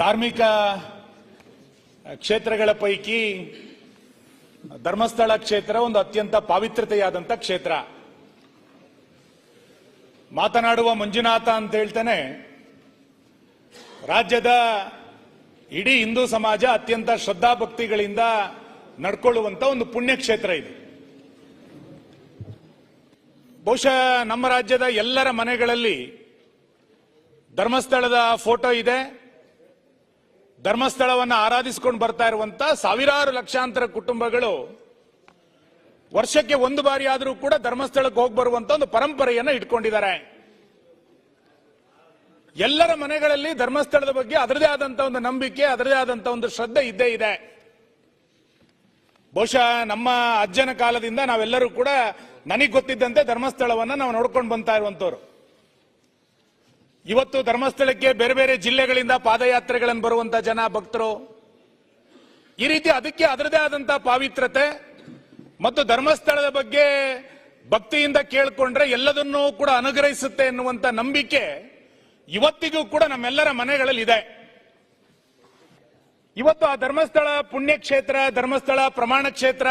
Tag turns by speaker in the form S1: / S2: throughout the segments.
S1: ಧಾರ್ಮಿಕ ಕ್ಷೇತ್ರಗಳ ಪೈಕಿ ಧರ್ಮಸ್ಥಳ ಕ್ಷೇತ್ರ ಒಂದು ಅತ್ಯಂತ ಪಾವಿತ್ರತೆಯಾದಂಥ ಕ್ಷೇತ್ರ. ಮಾತನಾಡುವ ಮಂಜುನಾಥ ಅಂತ ಹೇಳ್ತಾನೆ, ರಾಜ್ಯದ ಇಡೀ ಹಿಂದೂ ಸಮಾಜ ಅತ್ಯಂತ ಶ್ರದ್ಧಾಭಕ್ತಿಗಳಿಂದ ನಡ್ಕೊಳ್ಳುವಂತ ಒಂದು ಪುಣ್ಯ ಕ್ಷೇತ್ರ ಇದು. ಬಹುಶಃ ನಮ್ಮ ರಾಜ್ಯದ ಎಲ್ಲರ ಮನೆಗಳಲ್ಲಿ ಧರ್ಮಸ್ಥಳದ ಫೋಟೋ ಇದೆ. ಧರ್ಮಸ್ಥಳವನ್ನು ಆರಾಧಿಸಿಕೊಂಡು ಬರ್ತಾ ಇರುವಂತ ಸಾವಿರಾರು ಲಕ್ಷಾಂತರ ಕುಟುಂಬಗಳು ವರ್ಷಕ್ಕೆ ಒಂದು ಬಾರಿ ಆದರೂ ಕೂಡ ಧರ್ಮಸ್ಥಳಕ್ಕೆ ಹೋಗಿ ಬರುವಂತ ಒಂದು ಪರಂಪರೆಯನ್ನು ಇಟ್ಕೊಂಡಿದ್ದಾರೆ. ಎಲ್ಲರ ಮನೆಗಳಲ್ಲಿ ಧರ್ಮಸ್ಥಳದ ಬಗ್ಗೆ ಅದರದೇ ಆದಂತ ಒಂದು ನಂಬಿಕೆ, ಅದರದೇ ಆದಂತ ಒಂದು ಶ್ರದ್ಧೆ ಇದ್ದೇ ಇದೆ. ಬಹುಶಃ ನಮ್ಮ ಅಜ್ಜನ ಕಾಲದಿಂದ ನಾವೆಲ್ಲರೂ ಕೂಡ ನನಗೆ ಗೊತ್ತಿದ್ದಂತೆ ಧರ್ಮಸ್ಥಳವನ್ನ ನಾವು ನೋಡ್ಕೊಂಡು ಬಂತಾ ಇರುವಂತವ್ರು. ಇವತ್ತು ಧರ್ಮಸ್ಥಳಕ್ಕೆ ಬೇರೆ ಬೇರೆ ಜಿಲ್ಲೆಗಳಿಂದ ಪಾದಯಾತ್ರೆಗಳನ್ನು ಬರುವಂತ ಜನ ಭಕ್ತರು, ಈ ರೀತಿ ಅದಕ್ಕೆ ಅದರದೇ ಆದಂತಹ ಪಾವಿತ್ರತೆ ಮತ್ತು ಧರ್ಮಸ್ಥಳದ ಬಗ್ಗೆ ಭಕ್ತಿಯಿಂದ ಕೇಳಿಕೊಂಡ್ರೆ ಎಲ್ಲದನ್ನೂ ಕೂಡ ಅನುಗ್ರಹಿಸುತ್ತೆ ಎನ್ನುವಂತ ನಂಬಿಕೆ ಇವತ್ತಿಗೂ ಕೂಡ ನಮ್ಮೆಲ್ಲರ ಮನೆಗಳಲ್ಲಿ ಇದೆ. ಇವತ್ತು ಆ ಧರ್ಮಸ್ಥಳ ಪುಣ್ಯಕ್ಷೇತ್ರ, ಧರ್ಮಸ್ಥಳ ಪ್ರಮಾಣ ಕ್ಷೇತ್ರ,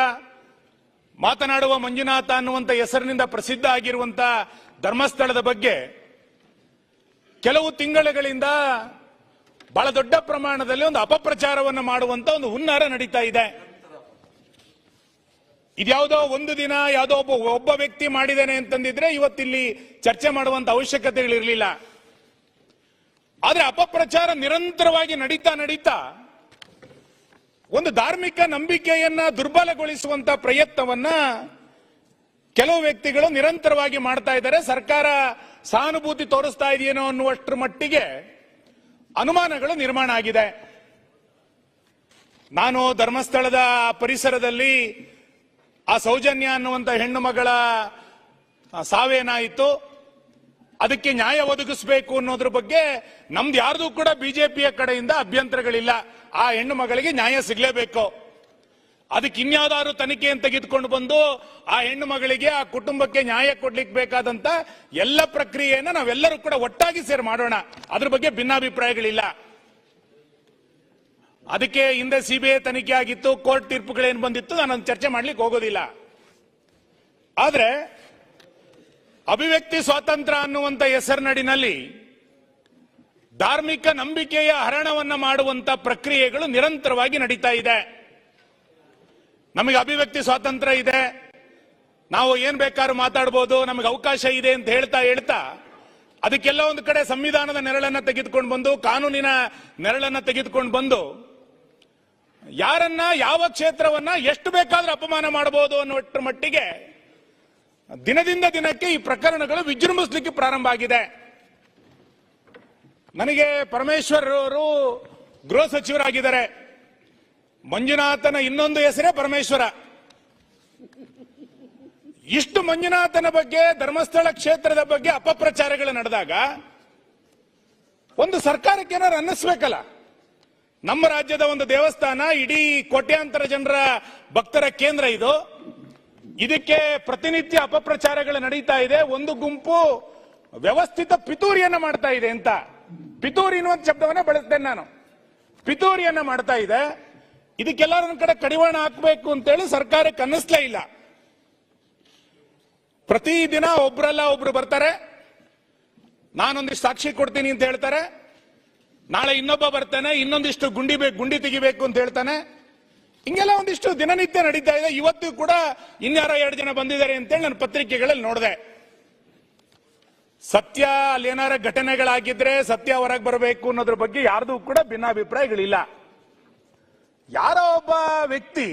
S1: ಮಾತನಾಡುವ ಮಂಜುನಾಥ ಅನ್ನುವಂಥ ಹೆಸರಿನಿಂದ ಪ್ರಸಿದ್ಧ ಆಗಿರುವಂತಹ ಧರ್ಮಸ್ಥಳದ ಬಗ್ಗೆ ಕೆಲವು ತಿಂಗಳುಗಳಿಂದ ಬಹಳ ದೊಡ್ಡ ಪ್ರಮಾಣದಲ್ಲಿ ಒಂದು ಅಪಪ್ರಚಾರವನ್ನು ಮಾಡುವಂತ ಒಂದು ಹುನ್ನಾರ ನಡೀತಾ ಇದೆ. ಇದ್ಯಾವುದೋ ಒಂದು ದಿನ ಯಾವುದೋ ಒಬ್ಬ ಒಬ್ಬ ವ್ಯಕ್ತಿ ಮಾಡಿದ್ದೇನೆ ಅಂತಂದಿದ್ರೆ ಇವತ್ತಿಲ್ಲಿ ಚರ್ಚೆ ಮಾಡುವಂತ ಅವಶ್ಯಕತೆಗಳಿರಲಿಲ್ಲ ಆದ್ರೆ ಅಪಪ್ರಚಾರ ನಿರಂತರವಾಗಿ ನಡೀತಾ ನಡೀತಾ ಒಂದು ಧಾರ್ಮಿಕ ನಂಬಿಕೆಯನ್ನ ದುರ್ಬಲಗೊಳಿಸುವಂತ ಪ್ರಯತ್ನವನ್ನ ಕೆಲವು ವ್ಯಕ್ತಿಗಳು ನಿರಂತರವಾಗಿ ಮಾಡ್ತಾ ಇದ್ದಾರೆ. ಸರ್ಕಾರ ಸಹಾನುಭೂತಿ ತೋರಿಸ್ತಾ ಇದೆಯೇನೋ ಅನ್ನುವಷ್ಟರ ಮಟ್ಟಿಗೆ ಅನುಮಾನಗಳು ನಿರ್ಮಾಣ ಆಗಿದೆ. ನಾನು ಧರ್ಮಸ್ಥಳದ ಪರಿಸರದಲ್ಲಿ ಆ ಸೌಜನ್ಯ ಅನ್ನುವಂತ ಹೆಣ್ಣು ಮಗಳ ಸಾವೇನಾಯಿತು ಅದಕ್ಕೆ ನ್ಯಾಯ ಒದಗಿಸಬೇಕು ಅನ್ನೋದ್ರ ಬಗ್ಗೆ ನಮ್ದು ಯಾರ್ದು ಕೂಡ ಬಿಜೆಪಿಯ ಕಡೆಯಿಂದ ಅಭ್ಯಂತರಗಳಿಲ್ಲ. ಆ ಹೆಣ್ಣು ಮಗಳಿಗೆ ನ್ಯಾಯ ಸಿಗ್ಲೇಬೇಕು. ಅದಕ್ಕೆ ಇನ್ಯಾವುದಾದ್ರು ತನಿಖೆಯನ್ನು ತೆಗೆದುಕೊಂಡು ಬಂದು ಆ ಹೆಣ್ಣು ಮಗಳಿಗೆ ಆ ಕುಟುಂಬಕ್ಕೆ ನ್ಯಾಯ ಕೊಡ್ಲಿಕ್ಕೆ ಬೇಕಾದಂತ ಎಲ್ಲ ಪ್ರಕ್ರಿಯೆಯನ್ನ ನಾವೆಲ್ಲರೂ ಕೂಡ ಒಟ್ಟಾಗಿ ಸೇರಿ ಮಾಡೋಣ. ಅದ್ರ ಬಗ್ಗೆ ಭಿನ್ನಾಭಿಪ್ರಾಯಗಳಿಲ್ಲ. ಅದಕ್ಕೆ ಹಿಂದೆ ಸಿಬಿಐ ತನಿಖೆ ಆಗಿತ್ತು, ಕೋರ್ಟ್ ತೀರ್ಪುಗಳೇನು ಬಂದಿತ್ತು ನಾನು ಚರ್ಚೆ ಮಾಡ್ಲಿಕ್ಕೆ ಹೋಗೋದಿಲ್ಲ. ಆದ್ರೆ ಅಭಿವ್ಯಕ್ತಿ ಸ್ವಾತಂತ್ರ್ಯ ಅನ್ನುವಂತ ಹೆಸರಿನಡಿನಲ್ಲಿ ಧಾರ್ಮಿಕ ನಂಬಿಕೆಯ ಹರಣವನ್ನ ಮಾಡುವಂತ ಪ್ರಕ್ರಿಯೆಗಳು ನಿರಂತರವಾಗಿ ನಡೀತಾ ಇದೆ. ನಮಗೆ ಅಭಿವ್ಯಕ್ತಿ ಸ್ವಾತಂತ್ರ್ಯ ಇದೆ. ನಾವು ಏನ್ ಬೇಕಾದ್ರೂ ಮಾತಾಡ್ಬೋದು, ನಮಗೆ ಅವಕಾಶ ಇದೆ ಅಂತ ಹೇಳ್ತಾ ಹೇಳ್ತಾ ಅದಕ್ಕೆಲ್ಲ ಒಂದು ಕಡೆ ಸಂವಿಧಾನದ ನೆರಳನ್ನ ತೆಗೆದುಕೊಂಡು ಬಂದು, ಕಾನೂನಿನ ನೆರಳನ್ನ ತೆಗೆದುಕೊಂಡು ಬಂದು, ಯಾರನ್ನ, ಯಾವ ಕ್ಷೇತ್ರವನ್ನ ಎಷ್ಟು ಬೇಕಾದ್ರೂ ಅಪಮಾನ ಮಾಡಬಹುದು ಅನ್ನೋ ಮಟ್ಟಿಗೆ ದಿನದಿಂದ ದಿನಕ್ಕೆ ಈ ಪ್ರಕರಣಗಳು ವಿಜೃಂಭಿಸಲಿಕ್ಕೆ ಪ್ರಾರಂಭ ಆಗಿದೆ. ನನಗೆ ಪರಮೇಶ್ವರ್ ಅವರು ಗೃಹ ಸಚಿವರಾಗಿದ್ದಾರೆ. ಮಂಜುನಾಥನ ಇನ್ನೊಂದು ಹೆಸರೇ ಪರಮೇಶ್ವರ. ಇಷ್ಟು ಮಂಜುನಾಥನ ಬಗ್ಗೆ, ಧರ್ಮಸ್ಥಳ ಕ್ಷೇತ್ರದ ಬಗ್ಗೆ ಅಪಪ್ರಚಾರಗಳು ನಡೆದಾಗ, ಒಂದು ಸರ್ಕಾರಕ್ಕೆ ಏನಾರು ಅನ್ನಿಸ್ಬೇಕಲ್ಲ? ನಮ್ಮ ರಾಜ್ಯದ ಒಂದು ದೇವಸ್ಥಾನ, ಇಡೀ ಕೋಟ್ಯಾಂತರ ಜನರ ಭಕ್ತರ ಕೇಂದ್ರ ಇದು. ಇದಕ್ಕೆ ಪ್ರತಿನಿತ್ಯ ಅಪಪ್ರಚಾರಗಳು ನಡೀತಾ ಇದೆ. ಒಂದು ಗುಂಪು ವ್ಯವಸ್ಥಿತ ಪಿತೂರಿಯನ್ನ ಮಾಡ್ತಾ ಇದೆ ಅಂತ. ಪಿತೂರಿ ಅನ್ನುವಂತ ಶಬ್ದವನ್ನ ಬಳಸ್ತೇನೆ ನಾನು. ಪಿತೂರಿಯನ್ನ ಮಾಡ್ತಾ ಇದೆ. ಇದಕ್ಕೆಲ್ಲರ ನನ್ನ ಕಡೆ ಕಡಿವಾಣ ಹಾಕಬೇಕು ಅಂತೇಳಿ ಸರ್ಕಾರಕ್ಕೆ ಅನ್ನಿಸ್ಲೇ ಇಲ್ಲ. ಪ್ರತಿದಿನ ಒಬ್ರಲ್ಲ ಒಬ್ರು ಬರ್ತಾರೆ. ನಾನೊಂದಿಷ್ಟು ಸಾಕ್ಷಿ ಕೊಡ್ತೀನಿ ಅಂತ ಹೇಳ್ತಾರೆ. ನಾಳೆ ಇನ್ನೊಬ್ಬ ಬರ್ತಾನೆ, ಇನ್ನೊಂದಿಷ್ಟು ಗುಂಡಿ ಬೇಕು ಗುಂಡಿ ತೆಗಿಬೇಕು ಅಂತ ಹೇಳ್ತಾನೆ. ಹಿಂಗೆಲ್ಲ ಒಂದಿಷ್ಟು ದಿನನಿತ್ಯ ನಡೀತಾ ಇದೆ. ಇವತ್ತು ಕೂಡ ಇನ್ಯಾರ ಎರಡು ಜನ ಬಂದಿದ್ದಾರೆ ಅಂತೇಳಿ ನಾನು ಪತ್ರಿಕೆಗಳಲ್ಲಿ ನೋಡಿದೆ. ಸತ್ಯ ಅಲ್ಲಿ ಏನಾರ ಘಟನೆಗಳಾಗಿದ್ರೆ ಸತ್ಯ ಹೊರಗೆ ಬರಬೇಕು ಅನ್ನೋದ್ರ ಬಗ್ಗೆ ಯಾರ್ದು ಕೂಡ ಭಿನ್ನಾಭಿಪ್ರಾಯಗಳಿಲ್ಲ. ಯಾರೋ ಒಬ್ಬ ವ್ಯಕ್ತಿ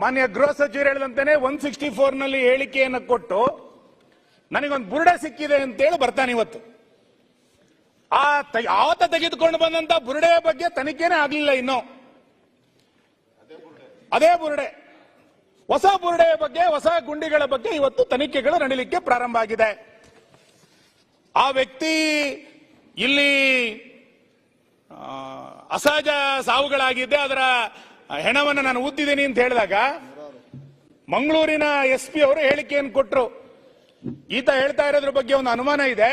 S1: ಮಾನ್ಯ ಗೃಹ ಸಚಿವರು ಹೇಳಿದಂತಾನೆ ಒನ್ ಸಿಕ್ಸ್ಟಿ ಫೋರ್ನಲ್ಲಿ ಹೇಳಿಕೆಯನ್ನು ಕೊಟ್ಟು, ನನಗೊಂದು ಬುರುಡೆ ಸಿಕ್ಕಿದೆ ಅಂತೇಳಿ ಬರ್ತಾನೆ ಇವತ್ತು. ಆ ಆತ ತೆಗೆದುಕೊಂಡು ಬಂದಂತ ಬುರುಡೆ ಬಗ್ಗೆ ತನಿಖೆನೇ ಆಗಲಿಲ್ಲ ಇನ್ನು. ಅದೇ ಬುರುಡೆ. ಹೊಸ ಬುರುಡೆಯ ಬಗ್ಗೆ, ಹೊಸ ಗುಂಡಿಗಳ ಬಗ್ಗೆ ಇವತ್ತು ತನಿಖೆಗಳು ನಡೀಲಿಕ್ಕೆ ಪ್ರಾರಂಭ ಆಗಿದೆ. ಆ ವ್ಯಕ್ತಿ ಇಲ್ಲಿ ಅಸಹಜ ಸಾವುಗಳಾಗಿದ್ದೆ, ಅದರ ಹೆಣವನ್ನು ನಾನು ಊದ್ದಿದ್ದೀನಿ ಅಂತ ಹೇಳಿದಾಗ ಮಂಗಳೂರಿನ ಎಸ್ ಪಿ ಅವರು ಹೇಳಿಕೆಯನ್ನು ಕೊಟ್ಟರು ಈತ ಹೇಳ್ತಾ ಇರೋದ್ರ ಬಗ್ಗೆ ಒಂದು ಅನುಮಾನ ಇದೆ.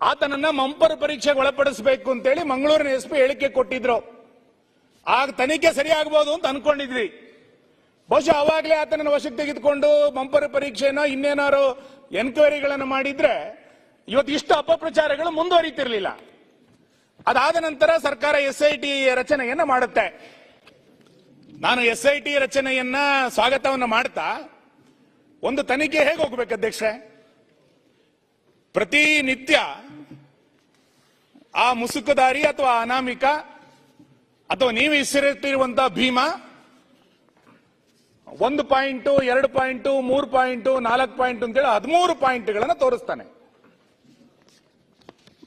S1: ಆತನನ್ನ ಮಂಪರ್ ಪರೀಕ್ಷೆಗೆ ಒಳಪಡಿಸಬೇಕು ಅಂತೇಳಿ ಮಂಗಳೂರಿನ ಎಸ್ ಪಿ ಹೇಳಿಕೆ ಕೊಟ್ಟಿದ್ರು. ಆಗ ತನಿಖೆ ಸರಿಯಾಗಬಹುದು ಅಂತ ಅನ್ಕೊಂಡಿದ್ವಿ. ಬಹುಶಃ ಅವಾಗಲೇ ಆತನನ್ನು ವಶಕ್ಕೆ ತೆಗೆದುಕೊಂಡು ಮಂಪರ್ ಪರೀಕ್ಷೆನ ಇನ್ನೇನಾರು ಎನ್ಕ್ವೈರಿಗಳನ್ನು ಮಾಡಿದ್ರೆ ಇವತ್ತು ಇಷ್ಟು ಅಪಪ್ರಚಾರಗಳು ಮುಂದುವರಿತಿರ್ಲಿಲ್ಲ. ಅದಾದ ನಂತರ ಸರ್ಕಾರ ಎಸ್ ಐ ಟಿ ರಚನೆಯನ್ನ ಮಾಡುತ್ತೆ. ನಾನು ಎಸ್ ಐ ಟಿ ರಚನೆಯನ್ನ ಸ್ವಾಗತವನ್ನು ಮಾಡ್ತಾ, ಒಂದು ತನಿಖೆ ಹೇಗೆ ಹೋಗ್ಬೇಕು ಅಧ್ಯಕ್ಷೆ ಪ್ರತಿನಿತ್ಯ ಆ ಮುಸುಕುದಾರಿ ಅಥವಾ ಅನಾಮಿಕ ಅಥವಾ ನೀವು ಹೆಸರಿಟ್ಟಿರುವಂತಹ ಭೀಮಾ ಒಂದು ಪಾಯಿಂಟು, ಎರಡು ಪಾಯಿಂಟು, ಮೂರು ಪಾಯಿಂಟು, ನಾಲ್ಕು ಪಾಯಿಂಟ್ ಅಂತೇಳಿ ಹದಿಮೂರು ಪಾಯಿಂಟ್ಗಳನ್ನು ತೋರಿಸ್ತಾನೆ.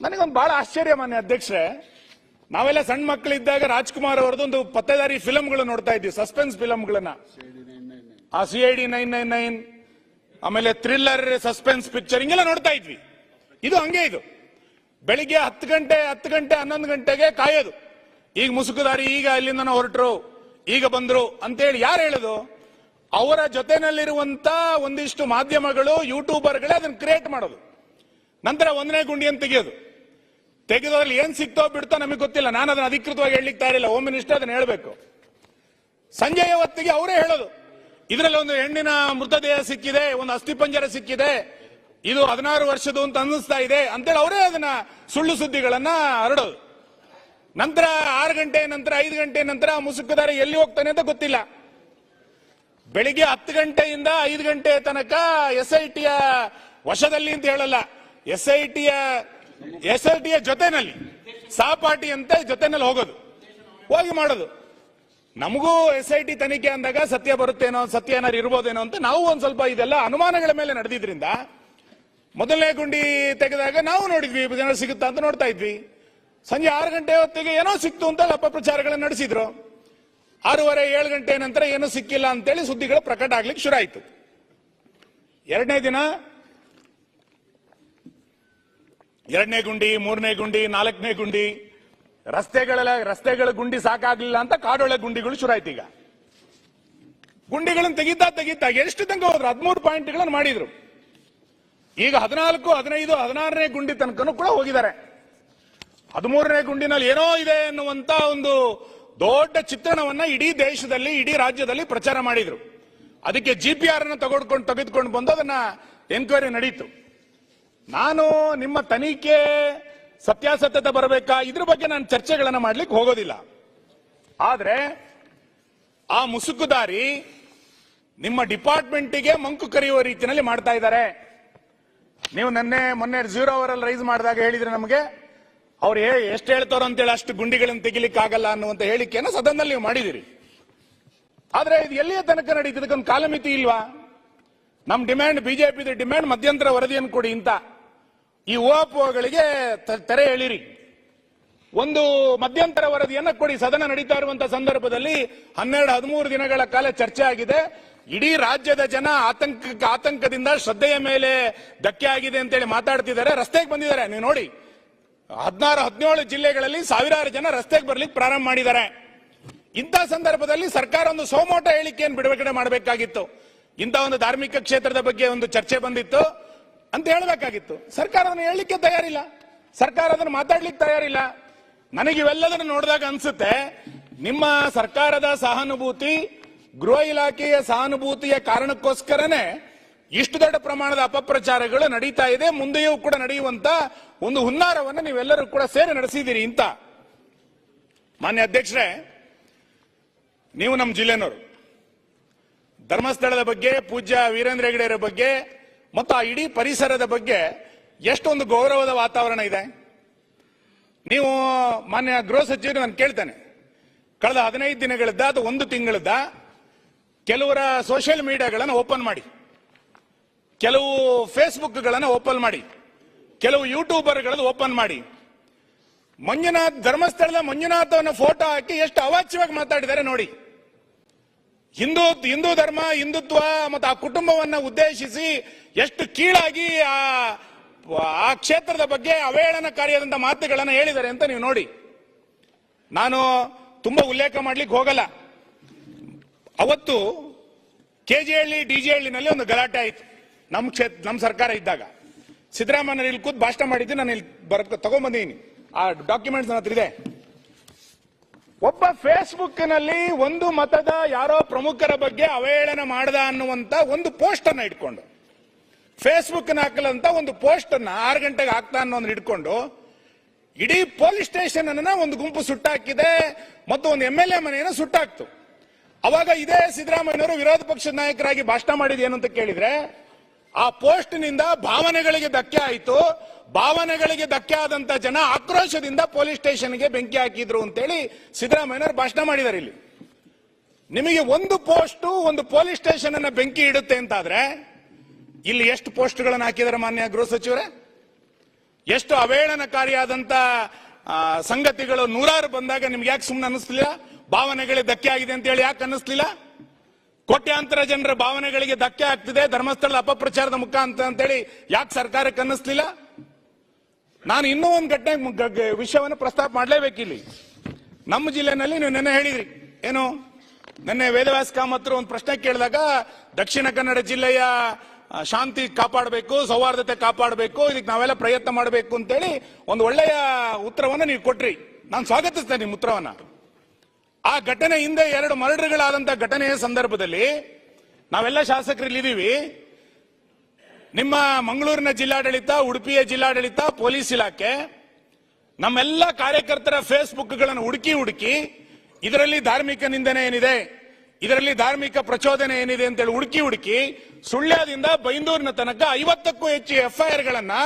S1: ನನಗೊಂದು ಬಹಳ ಆಶ್ಚರ್ಯ ಮಾನ್ಯ ಅಧ್ಯಕ್ಷರೇ. ನಾವೆಲ್ಲ ಸಣ್ಣ ಮಕ್ಕಳಿದ್ದಾಗ ರಾಜ್ಕುಮಾರ್ ಅವರದ್ದು ಪತ್ತೆದಾರಿ ಫಿಲಂಗಳು ನೋಡ್ತಾ ಇದ್ವಿ, ಸಸ್ಪೆನ್ಸ್ ಫಿಲಂಗಳನ್ನ. ಆ C I D nine nine nine, ಆಮೇಲೆ ಥ್ರಿಲ್ಲರ್, ಸಸ್ಪೆನ್ಸ್ ಪಿಕ್ಚರ್, ಹಿಂಗೆಲ್ಲ ನೋಡ್ತಾ ಇದ್ವಿ. ಇದು ಹಂಗೆ ಇದು. ಬೆಳಿಗ್ಗೆ ಹತ್ತು ಗಂಟೆ ಹತ್ತು ಗಂಟೆ, ಹನ್ನೊಂದು ಗಂಟೆಗೆ ಕಾಯೋದು. ಈಗ ಮುಸುಕುದಾರಿ, ಈಗ ಇಲ್ಲಿಂದ ಹೊರಟರು, ಈಗ ಬಂದ್ರು. ಅಂತೇಳಿ ಯಾರು ಹೇಳೋದು? ಅವರ ಜೊತೆನಲ್ಲಿರುವಂತ ಒಂದಿಷ್ಟು ಮಾಧ್ಯಮಗಳು ಯೂಟ್ಯೂಬರ್ಗಳೇ ಅದನ್ನ ಕ್ರಿಯೇಟ್ ಮಾಡೋದು. ನಂತರ ಒಂದನೇ ಗುಂಡಿಯನ್ನು ತೆಗೆಯೋದು. ತೆಗೆದ್ರಲ್ಲಿ ಏನ್ ಸಿಕ್ತೋ ಬಿಡ್ತೋ ನಮಗೆ ಗೊತ್ತಿಲ್ಲ. ನಾನು ಅದನ್ನ ಅಧಿಕೃತವಾಗಿ ಹೇಳಲಿಕ್ಕೆ ತಯಾರಿಲ್ಲ. ಹೋಮ್ ಮಿನಿಸ್ಟರ್ ಅದನ್ನ ಹೇಳಬೇಕು. ಸಂಜೆಯ ಹೊತ್ತಿಗೆ ಅವರೇ ಹೇಳೋದು. ಇದರಲ್ಲಿ ಒಂದು ಹೆಣ್ಣಿನ ಮೃತದೇಹ ಸಿಕ್ಕಿದೆ, ಒಂದು ಅಸ್ಥಿಪಂಜರ ಸಿಕ್ಕಿದೆ, ಇದು ಹದಿನಾರು ವರ್ಷದ್ದು ಅಂತ ಅನ್ನಿಸ್ತಾ ಇದೆ ಅಂತೇಳಿ ಅವರೇ ಅದನ್ನ ಸುಳ್ಳು ಸುದ್ದಿಗಳನ್ನ ಹರಡೋದು. ನಂತರ ಆರು ಗಂಟೆ ನಂತರ, ಐದು ಗಂಟೆ ನಂತರ ಮುಸುಕುದಾರ ಎಲ್ಲಿ ಹೋಗ್ತಾನೆ ಅಂತ ಗೊತ್ತಿಲ್ಲ. ಬೆಳಿಗ್ಗೆ ಹತ್ತು ಗಂಟೆಯಿಂದ ಐದು ಗಂಟೆ ತನಕ ಎಸ್ ಐ ಟಿಯ ವಶದಲ್ಲಿ ಅಂತ ಹೇಳಲ್ಲ. ಎಸ್ ಐ ಟಿಯ ಎಸ್ ಐ ಟಿಯ ಜೊತೆನಲ್ಲಿ ಅಂತ ಜೊತೆನಲ್ಲಿ ಹೋಗೋದು. ಹೋಗಿ ಮಾಡೋದು. ನಮಗೂ ಎಸ್ ಐ ಟಿ ತನಿಖೆ ಅಂದಾಗ ಸತ್ಯ ಬರುತ್ತೇನೋ, ಸತ್ಯ ಏನಾರು ಇರ್ಬೋದೇನೋ ಅಂತ ನಾವು ಒಂದ್ ಸ್ವಲ್ಪ ಇದೆಲ್ಲ ಅನುಮಾನಗಳ ಮೇಲೆ ನಡೆದಿದ್ರಿಂದ, ಮೊದಲನೇ ಗುಂಡಿ ತೆಗೆದಾಗ ನಾವು ನೋಡಿದ್ವಿ ಜನ ಸಿಗುತ್ತಾ ಅಂತ ನೋಡ್ತಾ ಇದ್ವಿ. ಸಂಜೆ ಆರು ಗಂಟೆ ಹೊತ್ತಿಗೆ ಏನೋ ಸಿಕ್ತು ಅಂತ ಅಪಪ್ರಚಾರಗಳನ್ನು ನಡೆಸಿದ್ರು. ಆರೂವರೆ, ಏಳು ಗಂಟೆ ನಂತರ ಏನೂ ಸಿಕ್ಕಿಲ್ಲ ಅಂತೇಳಿ ಸುದ್ದಿಗಳು ಪ್ರಕಟ ಆಗ್ಲಿಕ್ಕೆ ಶುರು ಆಯ್ತು. ಎರಡನೇ ದಿನ ಎರಡನೇ ಗುಂಡಿ, ಮೂರನೇ ಗುಂಡಿ, ನಾಲ್ಕನೇ ಗುಂಡಿ. ರಸ್ತೆಗಳ ರಸ್ತೆಗಳ ಗುಂಡಿ ಸಾಕಾಗ್ಲಿಲ್ಲ ಅಂತ ಕಾಡೊಳ ಗುಂಡಿಗಳು ಶುರು ಆಯ್ತು ಈಗ. ಗುಂಡಿಗಳನ್ನು ತೆಗಿತಾ ತೆಗಿತಾ ಎಷ್ಟು ತನಕ ಹೋದ್ರು? ಹದಿಮೂರು ಪಾಯಿಂಟ್ಗಳನ್ನು ಮಾಡಿದ್ರು. ಈಗ ಹದಿನಾಲ್ಕು, ಹದಿನೈದು, ಹದಿನಾರನೇ ಗುಂಡಿ ತನಕನೂ ಕೂಡ ಹೋಗಿದ್ದಾರೆ. ಹದಿಮೂರನೇ ಗುಂಡಿನಲ್ಲಿ ಏನೋ ಇದೆ ಎನ್ನುವಂತ ಒಂದು ದೊಡ್ಡ ಚಿತ್ರಣವನ್ನ ಇಡೀ ದೇಶದಲ್ಲಿ, ಇಡೀ ರಾಜ್ಯದಲ್ಲಿ ಪ್ರಚಾರ ಮಾಡಿದ್ರು. ಅದಕ್ಕೆ ಜಿ ಪಿ ಆರ್ ಅನ್ನು ತಗೊಂಡ್ಕೊಂಡು, ತೆಗೆದುಕೊಂಡು ಬಂದು ಅದನ್ನ ಎನ್ಕ್ವೈರಿ ನಡೀತು. ನಾನು ನಿಮ್ಮ ತನಿಖೆ ಸತ್ಯಾಸತ್ಯತೆ ಬರಬೇಕಾ? ಇದ್ರ ಬಗ್ಗೆ ನಾನು ಚರ್ಚೆಗಳನ್ನು ಮಾಡ್ಲಿಕ್ಕೆ ಹೋಗೋದಿಲ್ಲ. ಆದ್ರೆ ಆ ಮುಸುಕುದಾರಿ ನಿಮ್ಮ ಡಿಪಾರ್ಟ್ಮೆಂಟಿಗೆ ಮಂಕು ಕರೆಯುವ ರೀತಿಯಲ್ಲಿ ಮಾಡ್ತಾ ಇದ್ದಾರೆ. ನೀವು ನನ್ನೆ, ಮೊನ್ನೆ ಜೀರೋ ಅವರಲ್ಲಿ ರೈಸ್ ಮಾಡಿದಾಗ ಹೇಳಿದ್ರೆ ನಮಗೆ, ಅವ್ರು ಎಷ್ಟು ಹೇಳ್ತಾರೋ ಅಂತೇಳಿ ಅಷ್ಟು ಗುಂಡಿಗಳನ್ನು ತೆಗಿಲಿಕ್ಕೆ ಆಗಲ್ಲ ಅನ್ನುವಂತ ಹೇಳಿಕೆಯನ್ನು ಸದನದಲ್ಲಿ ನೀವು ಮಾಡಿದಿರಿ ಆದ್ರೆ ಇದು ಎಲ್ಲಿಯ ತನಕ ನಡೀತು? ಇದಕ್ಕೊಂದು ಕಾಲಮಿತಿ ಇಲ್ವಾ? ನಮ್ಮ ಡಿಮ್ಯಾಂಡ್ ಬಿಜೆಪಿ ಡಿಮ್ಯಾಂಡ್ ಮಧ್ಯಂತರ ವರದಿಯನ್ನು ಕೊಡಿ ಅಂತ. ಈ ಓಪೋಗಳಿಗೆ ತೆರೆ ಎಳಿರಿ ಒಂದು ಮಧ್ಯಂತರ ವರದಿಯನ್ನು ಕೊಡಿ. ಸದನ ನಡೀತಾ ಇರುವಂತಹ ಸಂದರ್ಭದಲ್ಲಿ ಹನ್ನೆರಡು, ಹದಿಮೂರು ದಿನಗಳ ಕಾಲ ಚರ್ಚೆ ಆಗಿದೆ. ಇಡೀ ರಾಜ್ಯದ ಜನ ಆತಂಕ, ಆತಂಕದಿಂದ ಶ್ರದ್ಧೆಯ ಮೇಲೆ ಧಕ್ಕೆ ಆಗಿದೆ ಅಂತೇಳಿ ಮಾತಾಡ್ತಿದ್ದಾರೆ. ರಸ್ತೆಗೆ ಬಂದಿದ್ದಾರೆ. ನೀವು ನೋಡಿ, ಹದಿನಾರು, ಹದಿನೇಳು ಜಿಲ್ಲೆಗಳಲ್ಲಿ ಸಾವಿರಾರು ಜನ ರಸ್ತೆಗೆ ಬರ್ಲಿಕ್ಕೆ ಪ್ರಾರಂಭ ಮಾಡಿದ್ದಾರೆ. ಇಂಥ ಸಂದರ್ಭದಲ್ಲಿ ಸರ್ಕಾರ ಒಂದು ಸೋಮೋಟ ಹೇಳಿಕೆಯನ್ನು ಬಿಡುಗಡೆ ಮಾಡಬೇಕಾಗಿತ್ತು. ಇಂಥ ಒಂದು ಧಾರ್ಮಿಕ ಕ್ಷೇತ್ರದ ಬಗ್ಗೆ ಒಂದು ಚರ್ಚೆ ಬಂದಿತ್ತು. ಅಂತ ಹೇಳಬೇಕಾಗಿತ್ತು. ಸರ್ಕಾರ ಅದನ್ನು ಹೇಳಲಿಕ್ಕೆ ತಯಾರಿಲ್ಲ. ಸರ್ಕಾರ ಅದನ್ನು ಮಾತಾಡ್ಲಿಕ್ಕೆ ತಯಾರಿಲ್ಲ. ನನಗೆ ಇವೆಲ್ಲದನ್ನು ನೋಡಿದಾಗ ಅನ್ಸುತ್ತೆ, ನಿಮ್ಮ ಸರ್ಕಾರದ ಸಹಾನುಭೂತಿ, ಗೃಹ ಇಲಾಖೆಯ ಸಹಾನುಭೂತಿಯ ಕಾರಣಕ್ಕೋಸ್ಕರನೇ ಇಷ್ಟು ದೊಡ್ಡ ಪ್ರಮಾಣದ ಅಪಪ್ರಚಾರಗಳು ನಡೀತಾ ಇದೆ. ಮುಂದೆಯೂ ಕೂಡ ನಡೆಯುವಂತ ಒಂದು ಹುನ್ನಾರವನ್ನು ನೀವೆಲ್ಲರೂ ಕೂಡ ಸೇರಿ ನಡೆಸಿದ್ದೀರಿ ಅಂತ. ಮಾನ್ಯ ಅಧ್ಯಕ್ಷರೇ, ನೀವು ನಮ್ಮ ಜಿಲ್ಲೆನವರು. ಧರ್ಮಸ್ಥಳದ ಬಗ್ಗೆ, ಪೂಜ್ಯ ವೀರೇಂದ್ರ ಹೆಗಡೆಯವರ ಬಗ್ಗೆ ಮತ್ತು ಆ ಇಡೀ ಪರಿಸರದ ಬಗ್ಗೆ ಎಷ್ಟೊಂದು ಗೌರವದ ವಾತಾವರಣ ಇದೆ. ನೀವು ಮಾನ್ಯ ಗೃಹ ಸಚಿವರು ನಾನು ಕೇಳ್ತೇನೆ. ಕಳೆದ ಹದಿನೈದು ದಿನಗಳದ್ದ ಅಥವಾ ಒಂದು ತಿಂಗಳದ್ದ ಕೆಲವರ ಸೋಷಿಯಲ್ ಮೀಡಿಯಾಗಳನ್ನು ಓಪನ್ ಮಾಡಿ. ಕೆಲವು ಫೇಸ್ಬುಕ್ಗಳನ್ನು ಓಪನ್ ಮಾಡಿ. ಕೆಲವು ಯೂಟ್ಯೂಬರ್ಗಳನ್ನು ಓಪನ್ ಮಾಡಿ. ಮಂಜುನಾಥ್ ಧರ್ಮಸ್ಥಳದ ಮಂಜುನಾಥವನ್ನ ಫೋಟೋ ಹಾಕಿ ಎಷ್ಟು ಅವಾಚ್ಯವಾಗಿ ಮಾತಾಡಿದ್ದಾರೆ ನೋಡಿ. ಹಿಂದೂ ಹಿಂದೂ ಧರ್ಮ, ಹಿಂದುತ್ವ ಮತ್ತು ಆ ಕುಟುಂಬವನ್ನ ಉದ್ದೇಶಿಸಿ ಎಷ್ಟು ಕೀಳಾಗಿ ಆ ಆ ಕ್ಷೇತ್ರದ ಬಗ್ಗೆ ಅವಹೇಳನಕಾರಿಯಾದಂತಹ ಮಾತುಗಳನ್ನು ಹೇಳಿದ್ದಾರೆ ಅಂತ ನೀವು ನೋಡಿ. ನಾನು ತುಂಬಾ ಉಲ್ಲೇಖ ಮಾಡ್ಲಿಕ್ಕೆ ಹೋಗಲ್ಲ. ಅವತ್ತು ಕೆಜಿಹಳ್ಳಿ, ಡಿಜಿಹಳ್ಳಿನಲ್ಲಿ ಒಂದು ಗಲಾಟೆ ಆಯ್ತು. ನಮ್ಮ ಕ್ಷೇತ್ರ ನಮ್ಮ ಸರ್ಕಾರ ಇದ್ದಾಗ. ಸಿದ್ದರಾಮಯ್ಯ ಇಲ್ಲಿ ಕೂತ್ ಭಾಷಣ ಮಾಡಿದ್ದು ನಾನು ಇಲ್ಲಿ ಬರ್ ತಗೊಂಡ್ಬಂದಿದ್ದೀನಿ ಆ ಡಾಕ್ಯುಮೆಂಟ್ಸ್ ನನ್ನ ಹತ್ರ ಇದೆ. ಒಬ್ಬ ಫೇಸ್ಬುಕ್ನಲ್ಲಿ ಒಂದು ಮತದ ಯಾರೋ ಪ್ರಮುಖರ ಬಗ್ಗೆ ಅವಹೇಳನ ಮಾಡದ ಅನ್ನುವಂತ ಒಂದು ಪೋಸ್ಟ್ ಅನ್ನ ಇಟ್ಕೊಂಡು ಫೇಸ್ಬುಕ್ ಹಾಕಲಂತ ಒಂದು ಪೋಸ್ಟ್ ಅನ್ನ ಆರು ಗಂಟೆಗೆ ಹಾಕ್ತಾ ಅನ್ನೋದನ್ನ ಇಟ್ಕೊಂಡು, ಇಡೀ ಪೊಲೀಸ್ ಸ್ಟೇಷನ್ ಅನ್ನ ಒಂದು ಗುಂಪು ಸುಟ್ಟಾಕಿದೆ ಮತ್ತು ಒಂದು ಎಂ ಎಲ್ ಎ ಮನೆಯನ್ನು ಸುಟ್ಟಾಕ್ತು. ಅವಾಗ ಇದೇ ಸಿದ್ದರಾಮಯ್ಯನವರು ವಿರೋಧ ಪಕ್ಷದ ನಾಯಕರಾಗಿ ಭಾಷಣ ಮಾಡಿದ ಏನಂತ ಕೇಳಿದ್ರೆ ಆ ಪೋಸ್ಟ್ನಿಂದ ಭಾವನೆಗಳಿಗೆ ಧಕ್ಕೆ ಆಯಿತು. ಭಾವನೆಗಳಿಗೆ ಧಕ್ಕೆ ಆದಂತ ಜನ ಆಕ್ರೋಶದಿಂದ ಪೊಲೀಸ್ ಸ್ಟೇಷನ್ಗೆ ಬೆಂಕಿ ಹಾಕಿದ್ರು ಅಂತೇಳಿ ಸಿದ್ದರಾಮಯ್ಯನವರು ಭಾಷಣ ಮಾಡಿದ್ದಾರೆ ಇಲ್ಲಿ. ನಿಮಗೆ ಒಂದು ಪೋಸ್ಟ್ ಒಂದು ಪೊಲೀಸ್ ಸ್ಟೇಷನ್ ಅನ್ನ ಬೆಂಕಿ ಇಡುತ್ತೆ ಅಂತಾದ್ರೆ ಇಲ್ಲಿ ಎಷ್ಟು ಪೋಸ್ಟ್ಗಳನ್ನು ಹಾಕಿದ್ದಾರೆ ಮಾನ್ಯ ಗೃಹ ಸಚಿವರೇ? ಎಷ್ಟು ಅವಹೇಳನಕಾರಿಯಾದಂತ ಆ, ಸಂಗತಿಗಳು ನೂರಾರು ಬಂದಾಗ ನಿಮ್ಗೆ ಯಾಕೆ ಸುಮ್ಮನೆ ಅನ್ನಿಸ್ಲಿಲ್ಲ? ಭಾವನೆಗಳಿಗೆ ಧಕ್ಕೆ ಆಗಿದೆ ಅಂತ ಹೇಳಿ ಯಾಕೆ ಅನ್ನಿಸ್ಲಿಲ್ಲ? ಕೋಟ್ಯಾಂತರ ಜನರ ಭಾವನೆಗಳಿಗೆ ಧಕ್ಕೆ ಆಗ್ತಿದೆ, ಧರ್ಮಸ್ಥಳದ ಅಪಪ್ರಚಾರದ ಮುಖಾಂತರ ಅಂತೇಳಿ ಯಾಕೆ ಸರ್ಕಾರಕ್ಕೆ ಅನ್ನಿಸ್ಲಿಲ್ಲ? ನಾನು ಇನ್ನೂ ಒಂದು ಘಟನೆ ವಿಷಯವನ್ನು ಪ್ರಸ್ತಾಪ ಮಾಡಲೇಬೇಕಿಲ್ಲಿ ನಮ್ಮ ಜಿಲ್ಲೆನಲ್ಲಿ ನೀವು ನೆನ್ನೆ ಹೇಳಿದ್ರಿ. ಏನು? ನಿನ್ನೆ ವೇದವ್ಯಾಸ ಕಾಮತ್ರ ಒಂದು ಪ್ರಶ್ನೆ ಕೇಳಿದಾಗ, ದಕ್ಷಿಣ ಕನ್ನಡ ಜಿಲ್ಲೆಯ ಶಾಂತಿ ಕಾಪಾಡಬೇಕು, ಸೌಹಾರ್ದತೆ ಕಾಪಾಡಬೇಕು, ಇದಕ್ಕೆ ನಾವೆಲ್ಲ ಪ್ರಯತ್ನ ಮಾಡಬೇಕು ಅಂತೇಳಿ ಒಂದು ಒಳ್ಳೆಯ ಉತ್ತರವನ್ನು ನೀವು ಕೊಟ್ರಿ. ನಾನು ಸ್ವಾಗತಿಸ್ತೇನೆ ನಿಮ್ಮ ಉತ್ತರವನ್ನ. ಆ ಘಟನೆ ಹಿಂದೆ ಎರಡು ಮರ್ಡರ್ಗಳಾದಂತಹ ಘಟನೆಯ ಸಂದರ್ಭದಲ್ಲಿ ನಾವೆಲ್ಲ ಶಾಸಕರು ಇಲ್ಲಿದ್ದೀವಿ ನಿಮ್ಮ ಮಂಗಳೂರಿನ ಜಿಲ್ಲಾಡಳಿತ, ಉಡುಪಿಯ ಜಿಲ್ಲಾಡಳಿತ, ಪೊಲೀಸ್ ಇಲಾಖೆ, ನಮ್ಮೆಲ್ಲ ಕಾರ್ಯಕರ್ತರ ಫೇಸ್ಬುಕ್ಗಳನ್ನು ಹುಡುಕಿ ಹುಡುಕಿ ಇದರಲ್ಲಿ ಧಾರ್ಮಿಕ ನಿಂದನೆ ಏನಿದೆ, ಇದರಲ್ಲಿ ಧಾರ್ಮಿಕ ಪ್ರಚೋದನೆ ಏನಿದೆ ಅಂತೇಳಿ ಹುಡುಕಿ ಹುಡುಕಿ ಸುಳ್ಯದಿಂದ ಬೈಂದೂರಿನ ತನಕ ಐವತ್ತಕ್ಕೂ ಹೆಚ್ಚು ಎಫ್ಐಆರ್ ಗಳನ್ನ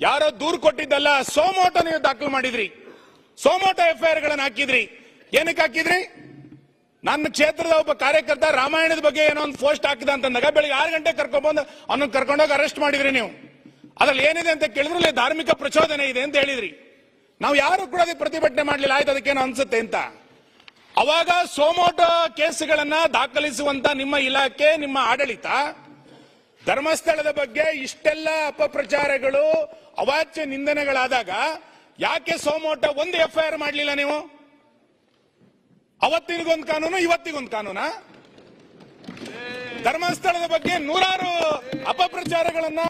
S1: ಯಾರೋ ದೂರು ಕೊಟ್ಟಿದ್ದಲ್ಲ ಸೋಮೋಟ ನೀವು ದಾಖಲು ಮಾಡಿದ್ರಿ. ಸೋಮೋಟ ಎಫ್ಐಆರ್ ಗಳನ್ನ ಹಾಕಿದ್ರಿ. ಏನಕ್ಕೆ ಹಾಕಿದ್ರಿ? ನನ್ನ ಕ್ಷೇತ್ರದ ಒಬ್ಬ ಕಾರ್ಯಕರ್ತ ರಾಮಾಯಣದ ಬಗ್ಗೆ ಏನೋ ಒಂದು ಪೋಸ್ಟ್ ಹಾಕಿದ ಅಂತಂದಾಗ ಬೆಳಿಗ್ಗೆ ಆರು ಗಂಟೆ ಕರ್ಕೊಂಡ್ಬಂದು ಅವನ್ನ ಕರ್ಕೊಂಡೋಗಿ ಅರೆಸ್ಟ್ ಮಾಡಿದ್ರಿ ನೀವು. ಅದ್ರಲ್ಲಿ ಏನಿದೆ ಅಂತ ಕೇಳಿದ್ರಲ್ಲಿ ಧಾರ್ಮಿಕ ಪ್ರಚೋದನೆ ಇದೆ ಅಂತ ಹೇಳಿದ್ರಿ. ನಾವು ಯಾರು ಕೂಡ ಅದಕ್ಕೆ ಪ್ರತಿಭಟನೆ ಮಾಡಲಿಲ್ಲ, ಆಯ್ತು ಅದಕ್ಕೇನು ಅನ್ಸುತ್ತೆ ಅಂತ. ಅವಾಗ ಸೋಮೋಟ ಕೇಸ್ಗಳನ್ನ ದಾಖಲಿಸುವಂತ ನಿಮ್ಮ ಇಲಾಖೆ, ನಿಮ್ಮ ಆಡಳಿತ, ಧರ್ಮಸ್ಥಳದ ಬಗ್ಗೆ ಇಷ್ಟೆಲ್ಲ ಅಪಪ್ರಚಾರಗಳು, ಅವಾಚ್ಯ ನಿಂದನೆಗಳಾದಾಗ ಯಾಕೆ ಸೋಮೋಟ ಒಂದು ಎಫ್ಐಆರ್ ಮಾಡಲಿಲ್ಲ ನೀವು? ಅವತ್ತಿನಿಗೊಂದು ಕಾನೂನು, ಇವತ್ತಿಗೊಂದು ಕಾನೂನ? ಧರ್ಮಸ್ಥಳದ ಬಗ್ಗೆ ನೂರಾರು ಅಪಪ್ರಚಾರಗಳನ್ನ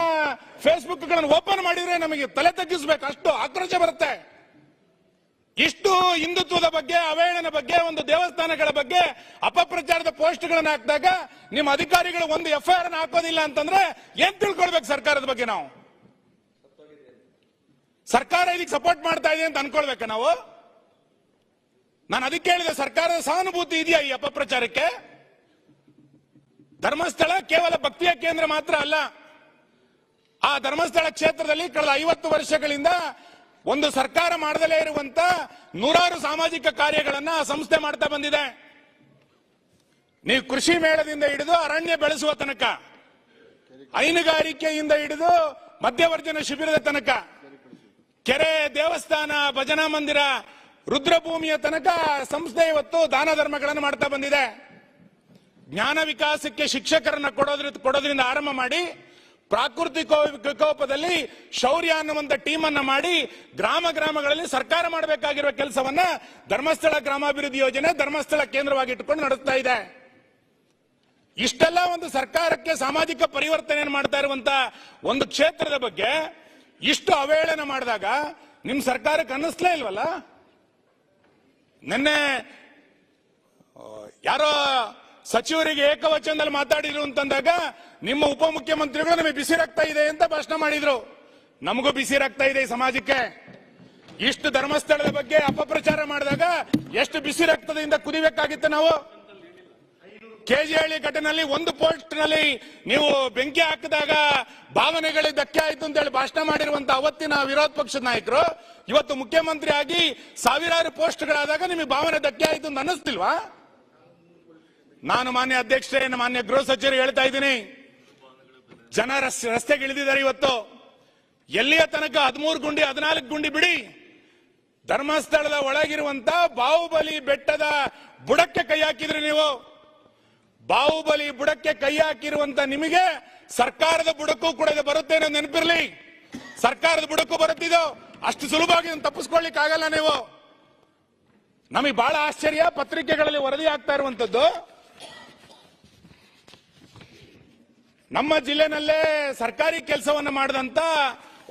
S1: ಫೇಸ್ಬುಕ್ಗಳನ್ನು ಓಪನ್ ಮಾಡಿದ್ರೆ ನಮಗೆ ತಲೆ ತಗ್ಗಿಸ್ಬೇಕು. ಅಷ್ಟು ಆಕ್ರೋಶ ಬರುತ್ತೆ. ಇಷ್ಟು ಹಿಂದುತ್ವದ ಬಗ್ಗೆ, ಅವೇಳನ ಬಗ್ಗೆ, ಒಂದು ದೇವಸ್ಥಾನಗಳ ಬಗ್ಗೆ ಅಪಪ್ರಚಾರದ ಪೋಸ್ಟ್ಗಳನ್ನು ಹಾಕಿದಾಗ ನಿಮ್ಮ ಅಧಿಕಾರಿಗಳು ಒಂದು ಎಫ್ಐಆರ್ ಹಾಕೋದಿಲ್ಲ ಅಂತಂದ್ರೆ ಏನ್ ತಿಳ್ಕೊಳ್ಬೇಕು ಸರ್ಕಾರದ ಬಗ್ಗೆ ನಾವು? ಸರ್ಕಾರ ಇದಕ್ಕೆ ಸಪೋರ್ಟ್ ಮಾಡ್ತಾ ಇದೆ ಅಂತ ಅನ್ಕೊಳ್ಬೇಕಾ ನಾವು? ನಾನು ಅದಕ್ಕೆ ಹೇಳಿದೆ, ಸರ್ಕಾರದ ಸಹಾನುಭೂತಿ ಇದೆಯಾ ಈ ಅಪಪ್ರಚಾರಕ್ಕೆ? ಧರ್ಮಸ್ಥಳ ಕೇವಲ ಭಕ್ತಿಯ ಕೇಂದ್ರ ಮಾತ್ರ ಅಲ್ಲ. ಆ ಧರ್ಮಸ್ಥಳ ಕ್ಷೇತ್ರದಲ್ಲಿ ಕಳೆದ ಐವತ್ತು ವರ್ಷಗಳಿಂದ ಒಂದು ಸರ್ಕಾರ ಮಾಡದಲೇ ಇರುವಂತ ನೂರಾರು ಸಾಮಾಜಿಕ ಕಾರ್ಯಗಳನ್ನ ಆ ಸಂಸ್ಥೆ ಮಾಡ್ತಾ ಬಂದಿದೆ. ನೀವು ಕೃಷಿ ಮೇಳದಿಂದ ಹಿಡಿದು ಅರಣ್ಯ ಬೆಳೆಸುವ ತನಕ, ಹೈನುಗಾರಿಕೆಯಿಂದ ಹಿಡಿದು ಮಧ್ಯವರ್ಜನ ಶಿಬಿರದ ತನಕ, ಕೆರೆ ದೇವಸ್ಥಾನ, ಭಜನಾ ಮಂದಿರ ರುದ್ರಭೂಮಿಯ ತನಕ ಸಂಸ್ಥೆ ಇವತ್ತು ದಾನ ಧರ್ಮಗಳನ್ನು ಮಾಡ್ತಾ ಬಂದಿದೆ. ಜ್ಞಾನ ವಿಕಾಸಕ್ಕೆ ಶಿಕ್ಷಕರನ್ನ ಕೊಡೋದ್ರಿಂದ ಕೊಡೋದ್ರಿಂದ ಆರಂಭ ಮಾಡಿ, ಪ್ರಾಕೃತಿಕ ವಿಕೋಪದಲ್ಲಿ ಶೌರ್ಯ ಅನ್ನುವಂಥ ಟೀಮ್ ಅನ್ನ ಮಾಡಿ ಗ್ರಾಮ ಗ್ರಾಮಗಳಲ್ಲಿ ಸರ್ಕಾರ ಮಾಡಬೇಕಾಗಿರುವ ಕೆಲಸವನ್ನ ಧರ್ಮಸ್ಥಳ ಗ್ರಾಮಾಭಿವೃದ್ಧಿ ಯೋಜನೆ ಧರ್ಮಸ್ಥಳ ಕೇಂದ್ರವಾಗಿ ಇಟ್ಟುಕೊಂಡು ನಡೆಸ್ತಾ ಇದೆ. ಇಷ್ಟೆಲ್ಲ ಒಂದು ಸರ್ಕಾರಕ್ಕೆ ಸಾಮಾಜಿಕ ಪರಿವರ್ತನೆಯನ್ನು ಮಾಡ್ತಾ ಇರುವಂತ ಒಂದು ಕ್ಷೇತ್ರದ ಬಗ್ಗೆ ಇಷ್ಟು ಅವಹೇಳನ ಮಾಡಿದಾಗ ನಿಮ್ ಸರ್ಕಾರಕ್ಕೆ ಅನ್ನಿಸ್ಲೇ ಇಲ್ವಲ್ಲ? ನಿನ್ನೆ ಯಾರೋ ಸಚಿವರಿಗೆ ಏಕವಚನದಲ್ಲಿ ಮಾತಾಡಿದ್ರು ಅಂತಂದಾಗ ನಿಮ್ಮ ಉಪಮುಖ್ಯಮಂತ್ರಿಗಳು ನಮಗೆ ಬಿಸಿ ರಕ್ತ ಇದೆ ಅಂತ ಭಾಷಣ ಮಾಡಿದ್ರು. ನಮಗೂ ಬಿಸಿ ರಕ್ತ ಇದೆ ಸಮಾಜಕ್ಕೆ. ಇಷ್ಟು ಧರ್ಮಸ್ಥಳದ ಬಗ್ಗೆ ಅಪಪ್ರಚಾರ ಮಾಡಿದಾಗ ಎಷ್ಟು ಬಿಸಿ ರಕ್ತದಿಂದ ಕುದಿಬೇಕಾಗಿತ್ತು ನಾವು? ಕೆಜಿಹಳ್ಳಿ ಘಟನೆಯಲ್ಲಿ ಒಂದು ಪೋಸ್ಟ್ನಲ್ಲಿ ನೀವು ಬೆಂಕಿ ಹಾಕಿದಾಗ ಭಾವನೆಗಳಿಗೆ ಧಕ್ಕೆ ಆಯ್ತು ಅಂತ ಹೇಳಿ ಭಾಷಣ ಮಾಡಿರುವಂತ ಅವತ್ತಿನ ವಿರೋಧ ಪಕ್ಷದ ನಾಯಕರು, ಇವತ್ತು ಮುಖ್ಯಮಂತ್ರಿ ಆಗಿ ಸಾವಿರಾರು ಪೋಸ್ಟ್ಗಳಾದಾಗ ನಿಮಗೆ ಭಾವನೆ ಧಕ್ಕೆ ಆಯ್ತು ಅಂತ ಅನ್ನಿಸ್ತಿಲ್ವಾ? ನಾನು ಮಾನ್ಯ ಅಧ್ಯಕ್ಷರೇ ಮಾನ್ಯ ಗೃಹ ಸಚಿವರು ಹೇಳ್ತಾ ಇದ್ದೀನಿ. ಜನ ರಸ್ತೆ ರಸ್ತೆಗೆ ಇಳಿದಿದ್ದಾರೆ ಇವತ್ತು. ಎಲ್ಲಿಯ ತನಕ ಹದಿಮೂರು ಗುಂಡಿ, ಹದಿನಾಲ್ಕು ಗುಂಡಿ ಬಿಡಿ. ಧರ್ಮಸ್ಥಳದ ಒಳಗಿರುವಂತ ಬಾಹುಬಲಿ ಬೆಟ್ಟದ ಬುಡಕ್ಕೆ ಕೈ ಹಾಕಿದ್ರಿ ನೀವು. ಬಾಹುಬಲಿ ಬುಡಕ್ಕೆ ಕೈ ಹಾಕಿರುವಂತ ನಿಮಗೆ ಸರ್ಕಾರದ ಬುಡಕ್ಕೂ ಕೂಡ ಇದು ಬರುತ್ತೆ ಅನ್ನೋ ನೆನಪಿರ್ಲಿ. ಸರ್ಕಾರದ ಬುಡಕ್ಕೂ ಬರುತ್ತಿದ್ದು ಅಷ್ಟು ಸುಲಭವಾಗಿ ತಪ್ಪಿಸ್ಕೊಳ್ಳಿಕ್ ಆಗಲ್ಲ ನೀವು. ನಮಗೆ ಬಹಳ ಆಶ್ಚರ್ಯ, ಪತ್ರಿಕೆಗಳಲ್ಲಿ ವರದಿ ಆಗ್ತಾ ಇರುವಂತದ್ದು. ನಮ್ಮ ಜಿಲ್ಲೆನಲ್ಲೇ ಸರ್ಕಾರಿ ಕೆಲಸವನ್ನ ಮಾಡಿದಂತ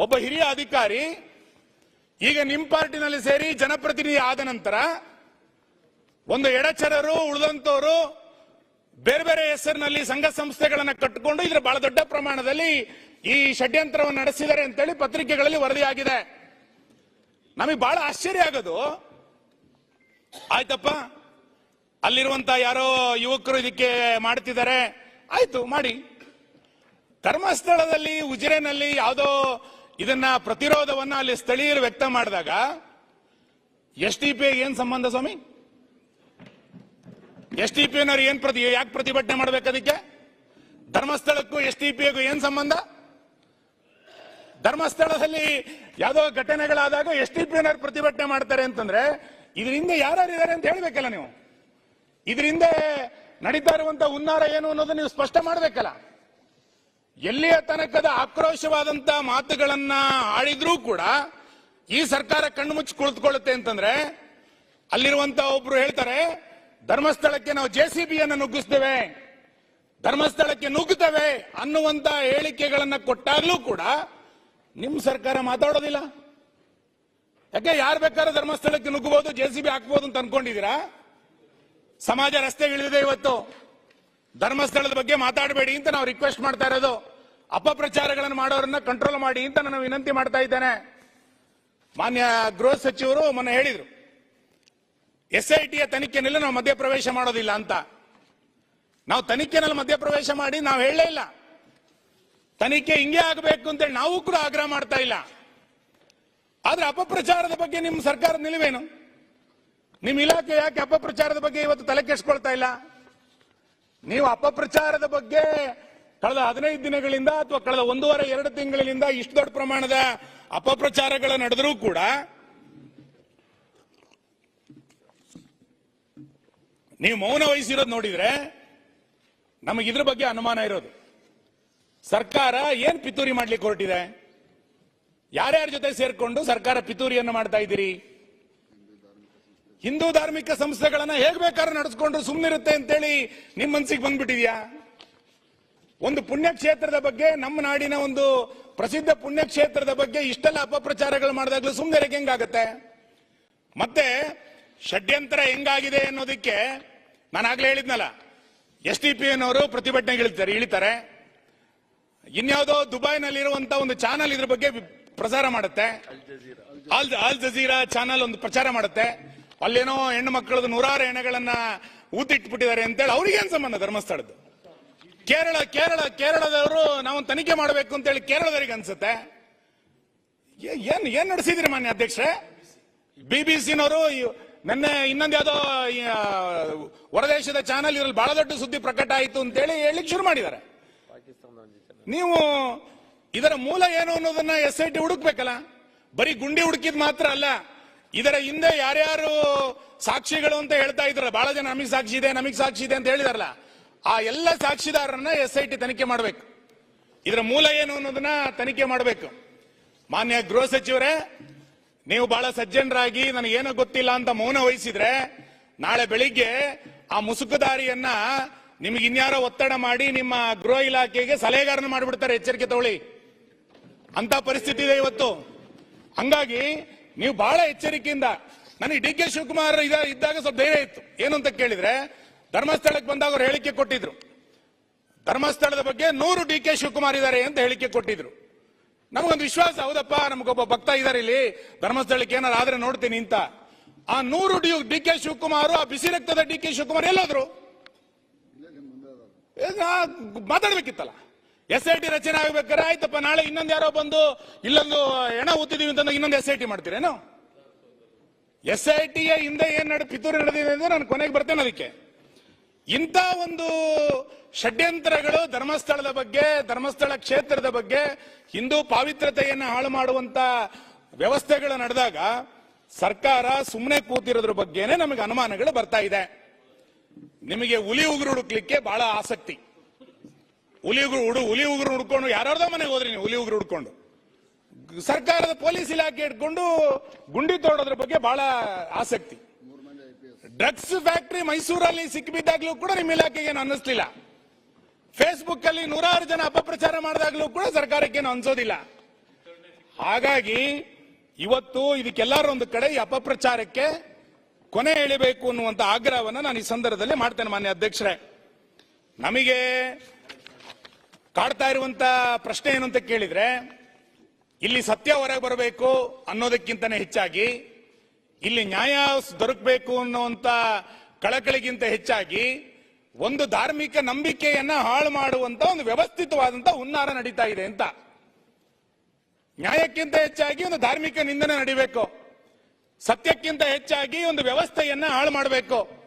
S1: ಒಬ್ಬ ಹಿರಿಯ ಅಧಿಕಾರಿ, ಈಗ ನಿಮ್ ಪಾರ್ಟಿನಲ್ಲಿ ಸೇರಿ ಜನಪ್ರತಿನಿಧಿ ಆದ ನಂತರ ಒಂದು ಎಡಚರರು, ಉಳಿದಂತವರು ಬೇರೆ ಬೇರೆ ಹೆಸರಿನಲ್ಲಿ ಸಂಘ ಸಂಸ್ಥೆಗಳನ್ನ ಕಟ್ಟಿಕೊಂಡು ಇದ್ರ ಬಹಳ ದೊಡ್ಡ ಪ್ರಮಾಣದಲ್ಲಿ ಈ ಷಡ್ಯಂತ್ರವನ್ನು ನಡೆಸಿದ್ದಾರೆ ಅಂತೇಳಿ ಪತ್ರಿಕೆಗಳಲ್ಲಿ ವರದಿಯಾಗಿದೆ. ನಮಗೆ ಬಹಳ ಆಶ್ಚರ್ಯ ಆಗೋದು. ಆಯ್ತಪ್ಪ. ಅಲ್ಲಿರುವಂತ ಯಾರೋ ಯುವಕರು ಇದಕ್ಕೆ ಮಾಡ್ತಿದ್ದಾರೆ. ಆಯ್ತು, ಮಾಡಿ. ಧರ್ಮಸ್ಥಳದಲ್ಲಿ, ಉಜಿರೆನಲ್ಲಿ ಯಾವುದೋ ಇದನ್ನ ಪ್ರತಿರೋಧವನ್ನ ಅಲ್ಲಿ ಸ್ಥಳೀಯರು ವ್ಯಕ್ತ ಮಾಡಿದಾಗ ಎಸ್ ಟಿ ಪಿ ಏನ್ ಸಂಬಂಧ ಸ್ವಾಮಿ? ಎಸ್ ಟಿ ಪಿ ಏನ್ ಪ್ರತಿ ಯಾಕೆ ಪ್ರತಿಭಟನೆ ಮಾಡ್ಬೇಕು ಅದಕ್ಕೆ ಧರ್ಮಸ್ಥಳಕ್ಕೂ ಎಸ್ ಟಿ ಪಿಗೂ ಏನ್ ಸಂಬಂಧ? ಧರ್ಮಸ್ಥಳದಲ್ಲಿ ಯಾವುದೋ ಘಟನೆಗಳಾದಾಗ ಎಸ್ ಟಿ ಪಿ ಪ್ರತಿಭಟನೆ ಮಾಡ್ತಾರೆ ಅಂತಂದ್ರೆ, ಇದರಿಂದ ಯಾರ್ಯಾರು ಇದ್ದಾರೆ ಅಂತ ಹೇಳ್ಬೇಕಲ್ಲ ನೀವು. ಇದರಿಂದ ನಡೀತಾ ಇರುವಂತ ಹುನ್ನಾರ ಏನು ಅನ್ನೋದು ನೀವು ಸ್ಪಷ್ಟ ಮಾಡಬೇಕಲ್ಲ. ಎಲ್ಲಿಯ ತನಕದ ಆಕ್ರೋಶವಾದಂತ ಮಾತುಗಳನ್ನ ಆಡಿದ್ರೂ ಕೂಡ ಈ ಸರ್ಕಾರ ಕಣ್ಣು ಮುಚ್ಚಿ ಕುಳಿತುಕೊಳ್ಳುತ್ತೆ ಅಂತಂದ್ರೆ, ಅಲ್ಲಿರುವಂತ ಒಬ್ರು ಹೇಳ್ತಾರೆ ಧರ್ಮಸ್ಥಳಕ್ಕೆ ನಾವು ಜೆ ಸಿ ಬಿಯನ್ನು ನುಗ್ಗಿಸ್ತೇವೆ. ಧರ್ಮಸ್ಥಳಕ್ಕೆ ನುಗ್ಗುತ್ತೇವೆ ಅನ್ನುವಂತ ಹೇಳಿಕೆಗಳನ್ನ ಕೊಟ್ಟಾಗ್ಲೂ ಕೂಡ ನಿಮ್ಮ ಸರ್ಕಾರ ಮಾತಾಡೋದಿಲ್ಲ. ಯಾಕೆ, ಯಾರು ಬೇಕಾದ್ರೂ ಧರ್ಮಸ್ಥಳಕ್ಕೆ ನುಗ್ಗಬಹುದು ಜೆ ಸಿ ಬಿ ಹಾಕ್ಬೋದು ಅಂತ ಅನ್ಕೊಂಡಿದ್ದೀರಾ? ಸಮಾಜ ರಸ್ತೆಗಿಳಿದಿದೆ ಇವತ್ತು. ಧರ್ಮಸ್ಥಳದ ಬಗ್ಗೆ ಮಾತಾಡಬೇಡಿ ಅಂತ ನಾವು ರಿಕ್ವೆಸ್ಟ್ ಮಾಡ್ತಾ ಇರೋದು. ಅಪಪ್ರಚಾರಗಳನ್ನು ಮಾಡೋರನ್ನ ಕಂಟ್ರೋಲ್ ಮಾಡಿ ಅಂತ ನಾನು ವಿನಂತಿ ಮಾಡ್ತಾ ಇದ್ದೇನೆ. ಮಾನ್ಯ ಗೃಹ ಸಚಿವರು ಮೊನ್ನೆ ಹೇಳಿದ್ರು. ಎಸ್ ಐ ಟಿಯ ತನಿಖೆನಲ್ಲಿ ನಾವು ಮಧ್ಯಪ್ರವೇಶ ಮಾಡೋದಿಲ್ಲ ಅಂತ. ನಾವು ತನಿಖೆನಲ್ಲಿ ಮಧ್ಯಪ್ರವೇಶ ಮಾಡಿ ನಾವು ಹೇಳಲೇ ಇಲ್ಲ. ತನಿಖೆ ಹಿಂಗೆ ಆಗಬೇಕು ಅಂತೇಳಿ ನಾವು ಕೂಡ ಆಗ್ರಹ ಮಾಡ್ತಾ ಇಲ್ಲ. ಆದ್ರೆ ಅಪಪ್ರಚಾರದ ಬಗ್ಗೆ ನಿಮ್ಮ ಸರ್ಕಾರದ ನಿಲುವೇನು? ನಿಮ್ಮ ಇಲಾಖೆ ಯಾಕೆ ಅಪಪ್ರಚಾರದ ಬಗ್ಗೆ ಇವತ್ತು ತಲೆ ಕೆಡಿಸ್ಕೊಳ್ತಾ ಇಲ್ಲ? ನೀವು ಅಪಪ್ರಚಾರದ ಬಗ್ಗೆ ಕಳೆದ ಹದಿನೈದು ದಿನಗಳಿಂದ ಅಥವಾ ಕಳೆದ ಒಂದೂವರೆ ಎರಡು ತಿಂಗಳಿಂದ ಇಷ್ಟು ದೊಡ್ಡ ಪ್ರಮಾಣದ ಅಪಪ್ರಚಾರಗಳು ನಡೆದರೂ ಕೂಡ ನೀವು ಮೌನ ವಹಿಸಿರೋದು ನೋಡಿದ್ರೆ ನಮಗೆ ಇದ್ರ ಬಗ್ಗೆ ಅನುಮಾನ ಇರೋದು. ಸರ್ಕಾರ ಏನ್ ಪಿತೂರಿ ಮಾಡ್ಲಿಕ್ಕೆ ಹೊರಟಿದೆ? ಯಾರ್ಯಾರ ಜೊತೆ ಸೇರ್ಕೊಂಡು ಸರ್ಕಾರ ಪಿತೂರಿಯನ್ನು ಮಾಡ್ತಾ ಇದ್ದೀರಿ? ಹಿಂದೂ ಧಾರ್ಮಿಕ ಸಂಸ್ಥೆಗಳನ್ನ ಹೇಗ್ ಬೇಕಾದ್ರೂ ನಡೆಸ್ಕೊಂಡು ಸುಮ್ಮನಿರುತ್ತೆ ಅಂತೇಳಿ ನಿಮ್ ಮನ್ಸಿಗೆ ಬಂದ್ಬಿಟ್ಟಿದ್ಯಾ? ಒಂದು ಪುಣ್ಯಕ್ಷೇತ್ರದ ಬಗ್ಗೆ ನಮ್ಮ ನಾಡಿನ ಒಂದು ಪ್ರಸಿದ್ಧ ಪುಣ್ಯಕ್ಷೇತ್ರದ ಬಗ್ಗೆ ಇಷ್ಟೆಲ್ಲ ಅಪಪ್ರಚಾರಗಳು ಮಾಡಿದಾಗ್ಲೂ ಸುಮ್ಮನೆ ಹೆಂಗಾಗತ್ತೆ ಮತ್ತೆ ಷಡ್ಯಂತರ ಹೆಂಗಾಗಿದೆ ಅನ್ನೋದಕ್ಕೆ ನಾನು ಆಗ್ಲೇ ಹೇಳಿದ್ನಲ್ಲ, ಎಸ್ ಟಿ ಪಿ ಅವರು ಪ್ರತಿಭಟನೆ ಇಳಿತಾರೆ ಇಳಿತಾರೆ. ಇನ್ಯಾವುದೋ ದುಬೈನಲ್ಲಿರುವಂತ ಒಂದು ಚಾನಲ್ ಇದ್ರ ಬಗ್ಗೆ ಪ್ರಸಾರ ಮಾಡುತ್ತೆ. ಅಲ್ ಅಲ್ ಜಜೀರಾ ಚಾನಲ್ ಒಂದು ಪ್ರಚಾರ ಮಾಡುತ್ತೆ. ಅಲ್ಲೇನೋ ಹೆಣ್ಣು ಮಕ್ಕಳದು ನೂರಾರು ಹೆಣಗಳನ್ನ ಊತಿಟ್ಬಿಟ್ಟಿದ್ದಾರೆ ಅಂತೇಳಿ ಅವ್ರಿಗೇನ್ ಸಂಬಂಧ ಧರ್ಮಸ್ಥಳದ್ದು? ಕೇರಳ ಕೇರಳ, ಕೇರಳದವರು ನಾವು ತನಿಖೆ ಮಾಡಬೇಕು ಅಂತೇಳಿ ಕೇರಳದವರಿಗೆ ಅನ್ಸುತ್ತೆ. ಏನ್ ಏನ್ ನಡೆಸಿದ್ರಿ ಮಾನ್ಯ ಅಧ್ಯಕ್ಷರೇ? ಬಿಬಿಸಿನವರು ನಿನ್ನೆ ಇನ್ನೊಂದು ಯಾವುದೋ ಹೊರದೇಶದ ಚಾನಲ್ ಇದ್ರಲ್ಲಿ ಬಹಳ ದೊಡ್ಡ ಸುದ್ದಿ ಪ್ರಕಟ ಆಯಿತು ಅಂತೇಳಿ ಹೇಳಿಕ್ ಶುರು ಮಾಡಿದ್ದಾರೆ. ನೀವು ಇದರ ಮೂಲ ಏನು ಅನ್ನೋದನ್ನ ಎಸ್ ಐ ಟಿ ಹುಡುಕ್ಬೇಕಲ್ಲ? ಬರೀ ಗುಂಡಿ ಹುಡುಕಿದ್ ಮಾತ್ರ ಅಲ್ಲ, ಇದರ ಹಿಂದೆ ಯಾರ್ಯಾರು ಸಾಕ್ಷಿಗಳು ಅಂತ ಹೇಳ್ತಾ ಇದ್ರಲ್ಲ, ಬಹಳ ಜನ ನಮಗೆ ಸಾಕ್ಷಿ ಇದೆ, ನಮಗೆ ಸಾಕ್ಷಿ ಇದೆ ಅಂತ ಹೇಳಿದಾರಲ್ಲ, ಆ ಎಲ್ಲ ಸಾಕ್ಷಿದಾರರನ್ನ ಎಸ್ ಐ ಟಿ ತನಿಖೆ ಮಾಡಬೇಕು. ಇದರ ಮೂಲ ಏನು ಅನ್ನೋದನ್ನ ತನಿಖೆ ಮಾಡಬೇಕು. ಮಾನ್ಯ ಗೃಹ ಸಚಿವರೇ ನೀವು ಬಹಳ ಸಜ್ಜನರಾಗಿ ನನಗೇನೋ ಗೊತ್ತಿಲ್ಲ ಅಂತ ಮೌನ ವಹಿಸಿದ್ರೆ ನಾಳೆ ಬೆಳಿಗ್ಗೆ ಆ ಮುಸುಕುದಾರಿಯನ್ನ ನಿಮ್ಗೆ ಇನ್ಯಾರೋ ಒತ್ತಡ ಮಾಡಿ ನಿಮ್ಮ ಗೃಹ ಇಲಾಖೆಗೆ ಸಲಹೆಗಾರನ ಮಾಡಿಬಿಡ್ತಾರೆ. ಎಚ್ಚರಿಕೆ ತಗೊಳ್ಳಿ. ಅಂತ ಪರಿಸ್ಥಿತಿ ಇದೆ ಇವತ್ತು. ಹಂಗಾಗಿ ನೀವು ಬಹಳ ಎಚ್ಚರಿಕೆಯಿಂದ ನನಗೆ ಡಿ ಕೆ ಶಿವಕುಮಾರ್ ಇದ- ಇದ್ದಾಗ ಸ್ವಲ್ಪ ಧೈರ್ಯ ಇತ್ತು. ಏನು ಅಂತ ಕೇಳಿದ್ರೆ ಧರ್ಮಸ್ಥಳಕ್ಕೆ ಬಂದಾಗ ಅವ್ರು ಹೇಳಿಕೆ ಕೊಟ್ಟಿದ್ರು. ಧರ್ಮಸ್ಥಳದ ಬಗ್ಗೆ ನೂರು ಡಿ ಕೆ ಶಿವಕುಮಾರ್ ಇದ್ದಾರೆ ಅಂತ ಹೇಳಿಕೆ ಕೊಟ್ಟಿದ್ರು. ನಮಗೊಂದು ವಿಶ್ವಾಸ, ಹೌದಪ್ಪ, ನಮಗೊಬ್ಬ ಭಕ್ತ ಇದ್ದಾರೆ ಇಲ್ಲಿ ಧರ್ಮಸ್ಥಳಕ್ಕೆ ಏನಾರು ಆದ್ರೆ ನೋಡ್ತೀನಿ ಅಂತ. ಆ ನೂರು ಡಿ ಡಿ ಕೆ ಶಿವಕುಮಾರ್, ಆ ಬಿಸಿ ರಕ್ತದ ಡಿ ಕೆ ಶಿವಕುಮಾರ್ ಎಲ್ಲೋದ್ರು? ಮಾತಾಡ್ಬೇಕಿತ್ತಲ್ಲ? ಎಸ್ ಐ ಟಿ ರಚನೆ ಆಗ್ಬೇಕಾರೆ ಆಯ್ತಪ್ಪ, ನಾಳೆ ಇನ್ನೊಂದು ಯಾರೋ ಬಂದು, ಇಲ್ಲೊಂದು ಹೆಣ ಊತಿದೀವಿ ಅಂತಂದ್ರೆ ಇನ್ನೊಂದು ಎಸ್ ಐ ಟಿ ಮಾಡ್ತೀರೇನು? ಎಸ್ ಐ ಟಿಯ ಹಿಂದೆ ಏನ್ ನಡೆ ಪಿತೂರಿ ನಡೆದಿದೆ ಅಂದ್ರೆ ನಾನು ಕೊನೆಗೆ ಬರ್ತೇನೆ ಅದಕ್ಕೆ. ಇಂಥ ಒಂದು ಷಡ್ಯಂತ್ರಗಳು ಧರ್ಮಸ್ಥಳದ ಬಗ್ಗೆ, ಧರ್ಮಸ್ಥಳ ಕ್ಷೇತ್ರದ ಬಗ್ಗೆ, ಹಿಂದೂ ಪಾವಿತ್ರತೆಯನ್ನು ಹಾಳು ಮಾಡುವಂತ ವ್ಯವಸ್ಥೆಗಳು ನಡೆದಾಗ ಸರ್ಕಾರ ಸುಮ್ಮನೆ ಕೂತಿರೋದ್ರ ಬಗ್ಗೆನೆ ನಮಗೆ ಅನುಮಾನಗಳು ಬರ್ತಾ ಇದೆ. ನಿಮಗೆ ಹುಲಿ ಉಗುರು ಹುಡುಕ್ಲಿಕ್ಕೆ ಬಹಳ ಆಸಕ್ತಿ. ಹುಲಿ ಉಗುರು ಹುಡು, ಹುಲಿ ಉಗುರು ಹುಡ್ಕೊಂಡು ಯಾರ್ಯಾರ್ದೋ ಮನೆಗೆ ಹೋದ್ರಿ ನೀವು ಹುಲಿ ಉಗುರು ಹುಡ್ಕೊಂಡು. ಸರ್ಕಾರದ ಪೊಲೀಸ್ ಇಲಾಖೆ ಇಟ್ಕೊಂಡು ಗುಂಡಿ ತೋಡೋದ್ರ ಬಗ್ಗೆ ಬಹಳ ಆಸಕ್ತಿ. ಡ್ರಗ್ಸ್ ಫ್ಯಾಕ್ಟರಿ ಮೈಸೂರಲ್ಲಿ ಸಿಕ್ಕಿಬಿದ್ದಾಗ್ಲೂ ಕೂಡ ನಿಮ್ಮ ಇಲಾಖೆಗೆ ಏನು ಅನ್ನಿಸ್ಲಿಲ್ಲ. ಫೇಸ್ಬುಕ್ ಅಲ್ಲಿ ನೂರಾರು ಜನ ಅಪಪ್ರಚಾರ ಮಾಡಿದಾಗ್ಲೂ ಕೂಡ ಸರ್ಕಾರಕ್ಕೇನು ಅನ್ಸೋದಿಲ್ಲ. ಹಾಗಾಗಿ ಇವತ್ತು ಇದಕ್ಕೆಲ್ಲರೂ ಒಂದು ಕಡೆ ಈ ಅಪಪ್ರಚಾರಕ್ಕೆ ಕೊನೆ ಎಳಿಬೇಕು ಅನ್ನುವಂತ ಆಗ್ರಹವನ್ನ ನಾನು ಈ ಸಂದರ್ಭದಲ್ಲಿ ಮಾಡ್ತೇನೆ ಮಾನ್ಯ ಅಧ್ಯಕ್ಷರೇ. ನಮಗೆ ಕಾಡ್ತಾ ಇರುವಂತ ಪ್ರಶ್ನೆ ಏನು ಅಂತ ಕೇಳಿದ್ರೆ, ಇಲ್ಲಿ ಸತ್ಯ ಹೊರಗೆ ಬರಬೇಕು ಅನ್ನೋದಕ್ಕಿಂತನೇ ಹೆಚ್ಚಾಗಿ ಇಲ್ಲಿ ನ್ಯಾಯ ದೊರಕಬೇಕು ಅನ್ನುವಂತ ಕಳಕಳಿಗಿಂತ ಹೆಚ್ಚಾಗಿ ಒಂದು ಧಾರ್ಮಿಕ ನಂಬಿಕೆಯನ್ನ ಹಾಳು ಮಾಡುವಂತ ಒಂದು ವ್ಯವಸ್ಥಿತವಾದಂತ ಹುನ್ನಾರ ನಡೀತಾ ಇದೆ ಅಂತ. ನ್ಯಾಯಕ್ಕಿಂತ ಹೆಚ್ಚಾಗಿ ಒಂದು ಧಾರ್ಮಿಕ ನಿಂದನೆ ನಡಿಬೇಕು. ಸತ್ಯಕ್ಕಿಂತ ಹೆಚ್ಚಾಗಿ ಒಂದು ವ್ಯವಸ್ಥೆಯನ್ನ ಹಾಳು ಮಾಡಬೇಕು.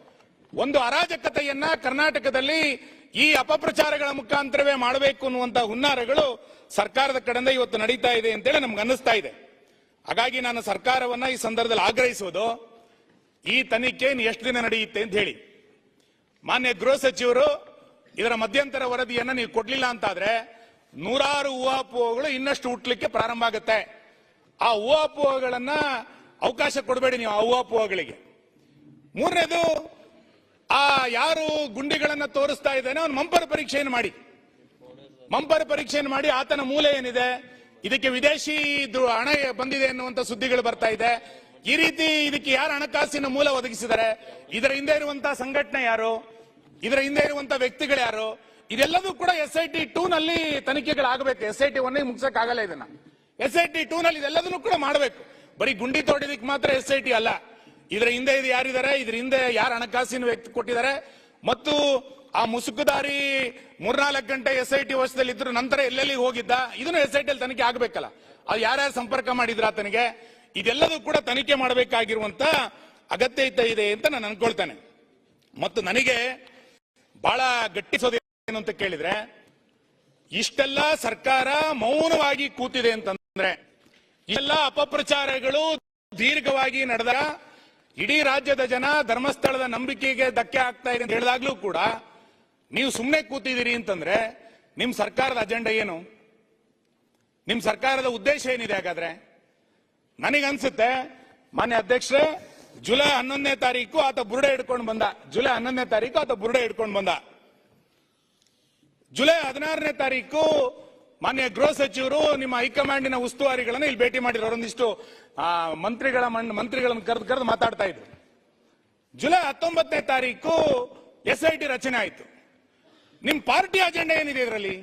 S1: ಒಂದು ಅರಾಜಕತೆಯನ್ನ ಕರ್ನಾಟಕದಲ್ಲಿ ಈ ಅಪಪ್ರಚಾರಗಳ ಮುಖಾಂತರವೇ ಮಾಡಬೇಕು ಅನ್ನುವಂತ ಹುನ್ನಾರಗಳು ಸರ್ಕಾರದ ಕಡೆಯಿಂದ ಇವತ್ತು ನಡೀತಾ ಇದೆ ಅಂತೇಳಿ ನಮ್ಗೆ ಅನ್ನಿಸ್ತಾ ಇದೆ. ಹಾಗಾಗಿ ನಾನು ಸರ್ಕಾರವನ್ನ ಈ ಸಂದರ್ಭದಲ್ಲಿ ಆಗ್ರಹಿಸುವುದು, ಈ ತನಿಖೆ ಎಷ್ಟು ದಿನ ನಡೆಯುತ್ತೆ ಅಂತ ಹೇಳಿ. ಮಾನ್ಯ ಗೃಹ ಸಚಿವರು ಇದರ ಮಧ್ಯಂತರ ವರದಿಯನ್ನ ನೀವು ಕೊಡ್ಲಿಲ್ಲ ಅಂತಾದ್ರೆ ನೂರಾರು ಊಹಾಪೋಹಗಳು ಇನ್ನಷ್ಟು ಹುಟ್ಟಲಿಕ್ಕೆ ಪ್ರಾರಂಭ ಆಗುತ್ತೆ. ಆ ಊಹಾಪೋಹಗಳನ್ನ ಅವಕಾಶ ಕೊಡಬೇಡಿ ನೀವು ಆ ಊಹಾಪೋಹಗಳಿಗೆ ಮೂರನೇದು, ಆ ಯಾರು ಗುಂಡಿಗಳನ್ನ ತೋರಿಸ್ತಾ ಇದ್ದಾನೆ ಅವ್ನು ಮಂಪರ ಪರೀಕ್ಷೆಯನ್ನು ಮಾಡಿ. ಮಂಪರ ಪರೀಕ್ಷೆಯನ್ನು ಮಾಡಿ ಆತನ ಮೂಲ ಏನಿದೆ? ಇದಕ್ಕೆ ವಿದೇಶಿ ಹಣ ಬಂದಿದೆ ಎನ್ನುವಂತ ಸುದ್ದಿಗಳು ಬರ್ತಾ ಇದೆ. ಈ ರೀತಿ ಇದಕ್ಕೆ ಯಾರು ಹಣಕಾಸಿನ ಮೂಲ ಒದಗಿಸಿದ್ದಾರೆ? ಇದರ ಹಿಂದೆ ಇರುವಂತಹ ಸಂಘಟನೆ ಯಾರು? ಇದರ ಹಿಂದೆ ಇರುವಂತಹ ವ್ಯಕ್ತಿಗಳು ಯಾರು? ಇದೆಲ್ಲದೂ ಕೂಡ ಎಸ್ ಐ ಟಿ ಟೂ ನಲ್ಲಿ ತನಿಖೆಗಳಾಗಬೇಕು. ಎಸ್ ಐ ಟಿ ಒನ್ ಮುಗಿಸಕ್ ಆಗಲ್ಲ ಇದನ್ನ. ಎಸ್ ಐ ಟಿ ಟೂ ನಲ್ಲಿ ಇದೆಲ್ಲದನ್ನು ಕೂಡ ಮಾಡಬೇಕು. ಬರೀ ಗುಂಡಿ ತೋಡಿದಕ್ಕೆ ಮಾತ್ರ ಎಸ್ ಐ ಟಿ ಅಲ್ಲ. ಇದರ ಹಿಂದೆ ಇದು ಯಾರಿದ್ದಾರೆ? ಇದ್ರ ಹಿಂದೆ ಯಾರು ಹಣಕಾಸಿನ ವ್ಯಕ್ತಿ ಕೊಟ್ಟಿದ್ದಾರೆ? ಮತ್ತು ಆ ಮುಸುಕುದಾರಿ ಮೂರ್ನಾಲ್ಕು ಗಂಟೆ ಎಸ್ ಐ ಟಿ ವರ್ಷದಲ್ಲಿ ಇದ್ರು ನಂತರ ಎಲ್ಲೆಲ್ಲಿ ಹೋಗಿದ್ದ? ಇದನ್ನು ಎಸ್ ಐ ಟಿ ತನಿಖೆ ಆಗಬೇಕಲ್ಲ. ಅದು ಯಾರ್ಯಾರು ಸಂಪರ್ಕ ಮಾಡಿದ್ರ ಆತನಿಗೆ? ಇದೆಲ್ಲದೂ ಕೂಡ ತನಿಖೆ ಮಾಡಬೇಕಾಗಿರುವಂತ ಅಗತ್ಯತೆ ಇದೆ ಅಂತ ನಾನು ಅನ್ಕೊಳ್ತೇನೆ. ಮತ್ತು ನನಗೆ ಬಹಳ ಗಟ್ಟಿಸೋದು ಏನು ಅಂತ ಕೇಳಿದ್ರೆ, ಇಷ್ಟೆಲ್ಲ ಸರ್ಕಾರ ಮೌನವಾಗಿ ಕೂತಿದೆ ಅಂತಂದ್ರೆ ಎಲ್ಲ ಅಪಪ್ರಚಾರಗಳು ದೀರ್ಘವಾಗಿ ನಡೆದಾಗ ಇಡೀ ರಾಜ್ಯದ ಜನ ಧರ್ಮಸ್ಥಳದ ನಂಬಿಕೆಗೆ ಧಕ್ಕೆ ಆಗ್ತಾ ಇದೆ ಅಂತ ಹೇಳಿದಾಗ್ಲೂ ಕೂಡ ನೀವು ಸುಮ್ಮನೆ ಕೂತಿದ್ದೀರಿ ಅಂತಂದ್ರೆ ನಿಮ್ಮ ಸರ್ಕಾರದ ಅಜೆಂಡಾ ಏನು? ನಿಮ್ಮ ಸರ್ಕಾರದ ಉದ್ದೇಶ ಏನಿದೆ ಹಾಗಾದ್ರೆ? ನನಗನ್ಸುತ್ತೆ, ಮಾನ್ಯ ಅಧ್ಯಕ್ಷರೇ, ಜುಲೈ ಹನ್ನೊಂದನೇ ತಾರೀಕು ಆತ ಬುರುಡೆ ಹಿಡ್ಕೊಂಡು ಬಂದ. ಜುಲೈ ಹನ್ನೊಂದನೇ ತಾರೀಕು ಆತ ಬುರುಡೆ ಹಿಡ್ಕೊಂಡು ಬಂದ. ಜುಲೈ ಹದಿನಾರನೇ ತಾರೀಕು ಮಾನ್ಯ ಗೃಹ ಸಚಿವರು ನಿಮ್ಮ ಹೈಕಮಾಂಡಿನ ಉಸ್ತುವಾರಿಗಳನ್ನ ಇಲ್ಲಿ ಭೇಟಿ ಮಾಡಿದ್ರು. ಅವರೊಂದಿಷ್ಟು ಮಂತ್ರಿಗಳ ಮಂತ್ರಿಗಳನ್ನು ಕರೆದು ಕರೆದು ಮಾತಾಡ್ತಾ ಇದ್ರು. ಜುಲೈ ಹತ್ತೊಂಬತ್ತನೇ ತಾರೀಕು ಎಸ್ ಐ ಟಿ ರಚನೆ ಆಯಿತು. ನಿಮ್ ಪಾರ್ಟಿ ಅಜೆಂಡಾ ಏನಿದೆ ಇದರಲ್ಲಿ?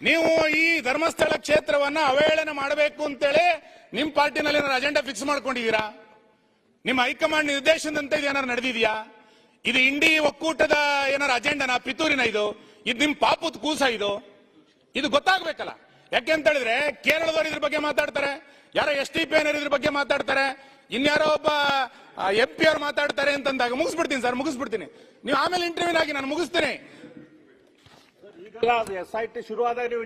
S1: ನೀವು ಈ ಧರ್ಮಸ್ಥಳ ಕ್ಷೇತ್ರವನ್ನ ಅವಹೇಳನ ಮಾಡಬೇಕು ಅಂತೇಳಿ ನಿಮ್ಮ ಪಾರ್ಟಿನಲ್ಲಿ ಏನಾದ್ರು ಅಜೆಂಡಾ ಫಿಕ್ಸ್ ಮಾಡ್ಕೊಂಡಿದ್ದೀರಾ? ನಿಮ್ಮ ಹೈಕಮಾಂಡ್ ನಿರ್ದೇಶನದಂತೆ ಇದು ಏನಾರು ನಡೆದಿದ್ಯಾ? ಇದು ಇಂಡಿ ಒಕ್ಕೂಟದ ಏನಾರು ಅಜೆಂಡನಾ? ಪಿತೂರಿನ ಇದು? ಇದು ನಿಮ್ ಪಾಪದ ಕೂಸ ಇದು? ಇದು ಗೊತ್ತಾಗ್ಬೇಕಲ್ಲ. ಯಾಕೆ ಅಂತ ಹೇಳಿದ್ರೆ ಕೇರಳದವರು ಇದ್ರ ಬಗ್ಗೆ ಮಾತಾಡ್ತಾರೆ, ಯಾರೋ ಎಸ್ ಟಿ ಪಿ ಇದ್ರ ಬಗ್ಗೆ ಮಾತಾಡ್ತಾರೆ, ಇನ್ಯಾರೋ ಒಬ್ಬ ಎಂ ಪಿ ಅವ್ರು ಮಾತಾಡ್ತಾರೆ ಅಂತಂದಾಗ ಮುಗಿಸ್ಬಿಡ್ತೀನಿ ಸರ್, ಮುಗಿಸ್ಬಿಡ್ತೀನಿ. ನೀವು ಆಮೇಲೆ ಇಂಟರ್ವ್ಯೂನ್ ಆಗಿ ನಾನು ಮುಗಿಸ್ತೀನಿ.
S2: ಈಗಲ್ಲ ಅದು ಎಸ್ ಐ ಟಿ ಶುರುವಾದಾಗ ನೀವು